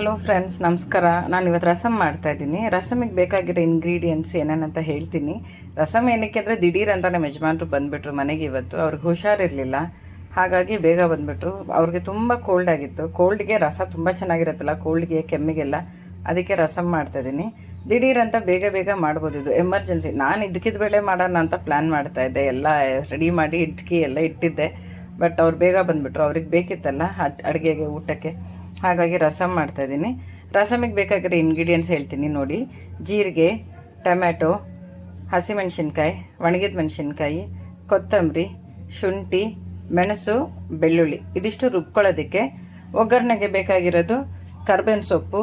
Hello friends ನಮಸ್ಕಾರ. ನಾನು ಇವತ್ತು ರಸಮ್ ಮಾಡ್ತಾ ಇದ್ದೀನಿ. ರಸಮಿಗೆ ಬೇಕಾಗಿರೋ ಇಂಗ್ರೀಡಿಯೆಂಟ್ಸ್ ಏನೇನಂತ ಹೇಳ್ತೀನಿ. ರಸಮ್ ಏನಕ್ಕೆ ಅಂದರೆ ದಿಢೀರ್ ಅಂತ ನಮ್ಮ ಯಜಮಾನ್ರು ಬಂದುಬಿಟ್ರು ಮನೆಗೆ ಇವತ್ತು. ಅವ್ರಿಗೆ ಹುಷಾರಿರಲಿಲ್ಲ. ಹಾಗಾಗಿ ಬೇಗ ಬಂದುಬಿಟ್ರು. ಅವ್ರಿಗೆ ತುಂಬ ಕೋಲ್ಡ್ ಆಗಿತ್ತು. ಕೋಲ್ಡ್ಗೆ ರಸ ತುಂಬ ಚೆನ್ನಾಗಿರುತ್ತಲ್ಲ ಕೋಲ್ಡ್ಗೆ ಕೆಮ್ಮಿಗೆಲ್ಲ. ಅದಕ್ಕೆ ರಸಮ್ ಮಾಡ್ತಾಯಿದ್ದೀನಿ ದಿಢೀರ್ ಅಂತ ಬೇಗ ಬೇಗ ಮಾಡ್ಬೋದು ಇದು. ಎಮರ್ಜೆನ್ಸಿ ನಾನು ಇದ್ದಕ್ಕಿದ ಬೇಳೆ ಮಾಡೋಣ ಅಂತ ಪ್ಲ್ಯಾನ್ ಮಾಡ್ತಾ ಇದ್ದೆ. ಎಲ್ಲ ರೆಡಿ ಮಾಡಿ, ಇಟ್ಕಿ ಎಲ್ಲ ಇಟ್ಟಿದ್ದೆ. ಬಟ್ ಅವ್ರು ಬೇಗ ಬಂದುಬಿಟ್ರು. ಅವ್ರಿಗೆ ಬೇಕಿತ್ತಲ್ಲ ಅಡುಗೆಗೆ, ಊಟಕ್ಕೆ. ಹಾಗಾಗಿ ರಸಮ್ ಮಾಡ್ತಾಯಿದ್ದೀನಿ ರಸಮಿಗೆ ಬೇಕಾಗಿರೋ ಇಂಗ್ರೀಡಿಯೆಂಟ್ಸ್ ಹೇಳ್ತೀನಿ ನೋಡಿ. ಜೀರಿಗೆ, ಟೊಮ್ಯಾಟೊ, ಹಸಿಮೆಣಸಿನ್ಕಾಯಿ, ಒಣಗಿದ ಮೆಣಸಿನ್ಕಾಯಿ, ಕೊತ್ತಂಬರಿ, ಶುಂಠಿ, ಮೆಣಸು, ಬೆಳ್ಳುಳ್ಳಿ. ಇದಿಷ್ಟು ರುಬ್ಕೊಳ್ಳೋದಕ್ಕೆ ಒಗ್ಗರಣೆಗೆ ಬೇಕಾಗಿರೋದು ಕರ್ಬೇವಿನ ಸೊಪ್ಪು,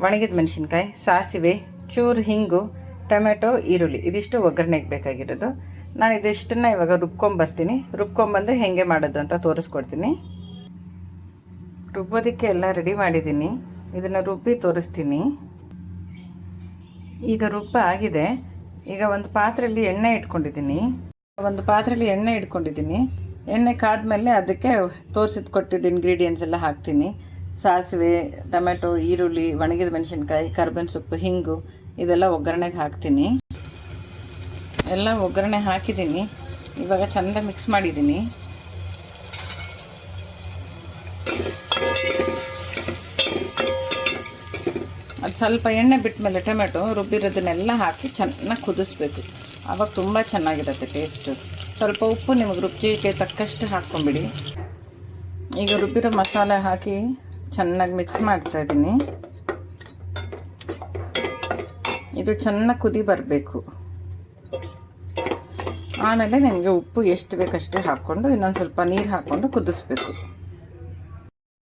ಒಣಗಿದ ಮೆಣಸಿನ್ಕಾಯಿ, ಸಾಸಿವೆ, ಚೂರು ಹಿಂಗು ಟೊಮೆಟೊ ಈರುಳ್ಳಿ. ಇದಿಷ್ಟು ಒಗ್ಗರಣೆಗೆ ಬೇಕಾಗಿರೋದು. ನಾನು ಇದಿಷ್ಟನ್ನ ಇವಾಗ ರುಬ್ಕೊಂಬರ್ತೀನಿ. ರುಬ್ಕೊಂಬಂದು ಹೇಗೆ ಮಾಡೋದು ಅಂತ ತೋರಿಸ್ಕೊಡ್ತೀನಿ. ರುಬ್ಬೋದಕ್ಕೆ ಎಲ್ಲ ರೆಡಿ ಮಾಡಿದ್ದೀನಿ. ಇದನ್ನು ರುಬ್ಬಿ ತೋರಿಸ್ತೀನಿ. ಈಗ ರುಬ್ಬ ಆಗಿದೆ. ಈಗ ಒಂದು ಪಾತ್ರೆಯಲ್ಲಿ ಎಣ್ಣೆ ಇಟ್ಕೊಂಡಿದ್ದೀನಿ. ಒಂದು ಪಾತ್ರೆಯಲ್ಲಿ ಎಣ್ಣೆ ಇಟ್ಕೊಂಡಿದ್ದೀನಿ. ಎಣ್ಣೆ ಕಾದ್ಮೇಲೆ ಅದಕ್ಕೆ ತೋರಿಸಿದ್ ಕೊಟ್ಟಿದ್ದ ಇಂಗ್ರೀಡಿಯೆಂಟ್ಸ್ ಎಲ್ಲ ಹಾಕ್ತೀನಿ. ಸಾಸಿವೆ, ಟೊಮೆಟೊ, ಈರುಳ್ಳಿ, ಒಣಗಿದ ಮೆಣಸಿನ್ಕಾಯಿ, ಕರ್ಬೇವಿನ ಸೊಪ್ಪು, ಹಿಂಗು ಇದೆಲ್ಲ ಒಗ್ಗರಣೆಗೆ ಹಾಕ್ತೀನಿ. ಎಲ್ಲ ಒಗ್ಗರಣೆ ಹಾಕಿದ್ದೀನಿ. ಇವಾಗ ಚೆಂದ ಮಿಕ್ಸ್ ಮಾಡಿದ್ದೀನಿ. ಅದು ಸ್ವಲ್ಪ ಎಣ್ಣೆ ಬಿಟ್ಟ ಮೇಲೆ ಟೊಮೆಟೊ ರುಬ್ಬಿರೋದನ್ನೆಲ್ಲ ಹಾಕಿ ಚೆನ್ನಾಗಿ ಕುದಿಸ್ಬೇಕು. ಆವಾಗ ತುಂಬ ಚೆನ್ನಾಗಿರುತ್ತೆ ಟೇಸ್ಟು ಸ್ವಲ್ಪ ಉಪ್ಪು ನಿಮಗೆ ರುಚಿಗೆ ತಕ್ಕಷ್ಟು ಹಾಕ್ಕೊಂಬಿಡಿ. ಈಗ ರುಬ್ಬಿರೋ ಮಸಾಲೆ ಹಾಕಿ ಚೆನ್ನಾಗಿ ಮಿಕ್ಸ್ ಮಾಡ್ತಾ ಇದ್ದೀನಿ ಇದು ಚೆನ್ನಾಗಿ ಕುದಿ ಬರಬೇಕು. ಆಮೇಲೆ ನಿಮಗೆ ಉಪ್ಪು ಎಷ್ಟು ಬೇಕಷ್ಟೇ ಹಾಕ್ಕೊಂಡು ಇನ್ನೊಂದು ಸ್ವಲ್ಪ ನೀರು ಹಾಕ್ಕೊಂಡು ಕುದಿಸ್ಬೇಕು.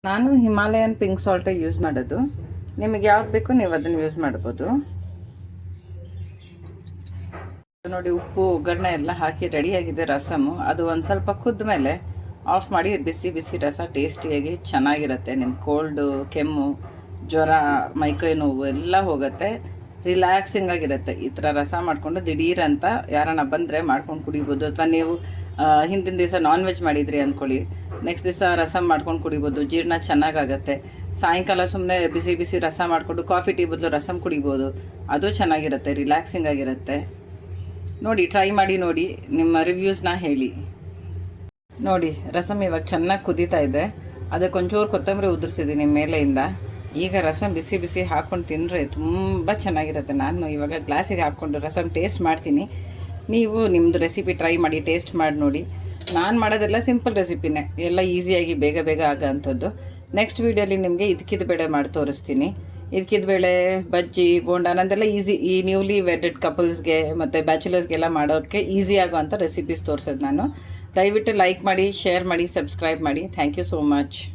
ನಾನು ಹಿಮಾಲಯನ್ ಪಿಂಕ್ ಸಾಲ್ಟೇ ಯೂಸ್ ಮಾಡೋದು. ನಿಮಗೆ ಯಾವ್ದು ಬೇಕು ನೀವು ಅದನ್ನು ಯೂಸ್ ಮಾಡ್ಬೋದು. ನೋಡಿ ಉಪ್ಪು, ಒಗ್ಗರಣೆ ಎಲ್ಲ ಹಾಕಿ ರೆಡಿಯಾಗಿದೆ ರಸಮು. ಅದು ಒಂದು ಸ್ವಲ್ಪ ಕುದ್ದ ಮೇಲೆ ಆಫ್ ಮಾಡಿ ಬಿಸಿ ಬಿಸಿ ರಸ ಟೇಸ್ಟಿಯಾಗಿ ಚೆನ್ನಾಗಿರುತ್ತೆ. ನಿಮ್ಮ ಕೋಲ್ಡು ಕೆಮ್ಮು, ಜ್ವರ, ಮೈಕೈ ನೋವು ಎಲ್ಲ ಹೋಗುತ್ತೆ. ರಿಲ್ಯಾಕ್ಸಿಂಗ್ ಆಗಿರುತ್ತೆ. ಈ ಥರ ರಸ ಮಾಡಿಕೊಂಡು ದಿಢೀರಂತ ಯಾರನ್ನ ಬಂದರೆ ಮಾಡ್ಕೊಂಡು ಕುಡಿಬೋದು. ಅಥವಾ ನೀವು ಹಿಂದಿನ ದಿವಸ ನಾನ್ ವೆಜ್ ಮಾಡಿದ್ರಿ ಅಂದ್ಕೊಳ್ಳಿ ನೆಕ್ಸ್ಟ್ ದಿವಸ ರಸಮ್ ಮಾಡ್ಕೊಂಡು ಕುಡಿಬೋದು. ಜೀರ್ಣ ಚೆನ್ನಾಗಾಗತ್ತೆ ಸಾಯಂಕಾಲ ಸುಮ್ಮನೆ ಬಿಸಿ ಬಿಸಿ ರಸ ಮಾಡಿಕೊಂಡು ಕಾಫಿ, ಟೀ ಬದಲು ರಸಮ್ ಕುಡಿಬೋದು. ಅದು ಚೆನ್ನಾಗಿರುತ್ತೆ, ರಿಲ್ಯಾಕ್ಸಿಂಗ್ ಆಗಿರುತ್ತೆ. ನೋಡಿ, ಟ್ರೈ ಮಾಡಿ ನೋಡಿ, ನಿಮ್ಮ ರಿವ್ಯೂಸ್ನ ಹೇಳಿ. ನೋಡಿ ರಸಮ್ ಇವಾಗ ಚೆನ್ನಾಗಿ ಕುದೀತಾ ಇದೆ. ಅದಕ್ಕೆ ಒಂಚೂರು ಕೊತ್ತಂಬರಿ ಉದುರಿಸಿದ್ದೀನಿ ಮೇಲೆಯಿಂದ. ಈಗ ರಸಮ್ ಬಿಸಿ ಬಿಸಿ ಹಾಕ್ಕೊಂಡು ತಿಂದರೆ ತುಂಬ ಚೆನ್ನಾಗಿರುತ್ತೆ. ನಾನು ಇವಾಗ ಗ್ಲಾಸಿಗೆ ಹಾಕ್ಕೊಂಡು ರಸಮ್ ಟೇಸ್ಟ್ ಮಾಡ್ತೀನಿ. ನೀವು ನಿಮ್ಮದು ರೆಸಿಪಿ ಟ್ರೈ ಮಾಡಿ, ಟೇಸ್ಟ್ ಮಾಡಿ ನೋಡಿ. ನಾನು ಮಾಡೋದೆಲ್ಲ ಸಿಂಪಲ್ ರೆಸಿಪಿನೇ. ಎಲ್ಲ ಈಸಿಯಾಗಿ ಬೇಗ ಬೇಗ ಆಗೋ ಅಂಥದ್ದು ನೆಕ್ಸ್ಟ್ ವೀಡಿಯೋಲಿ ನಿಮಗೆ ಇದಕ್ಕಿದ ಬೇಳೆ ಮಾಡಿ ತೋರಿಸ್ತೀನಿ. ಇದಕ್ಕಿದ ಬೇಳೆ, ಬಜ್ಜಿ, ಬೋಂಡ, ನಂದೆಲ್ಲ ಈಸಿ ಈ ನ್ಯೂಲಿ ವೆಡೆಡ್ ಕಪಲ್ಸ್ಗೆ ಮತ್ತು ಬ್ಯಾಚುಲರ್ಸ್ಗೆಲ್ಲ ಮಾಡೋಕ್ಕೆ ಈಸಿ ಆಗೋವಂಥ ರೆಸಿಪೀಸ್ ತೋರಿಸೋದು ನಾನು. ದಯವಿಟ್ಟು ಲೈಕ್ ಮಾಡಿ ಶೇರ್ ಮಾಡಿ ಸಬ್ಸ್ಕ್ರೈಬ್ ಮಾಡಿ. Thank you so much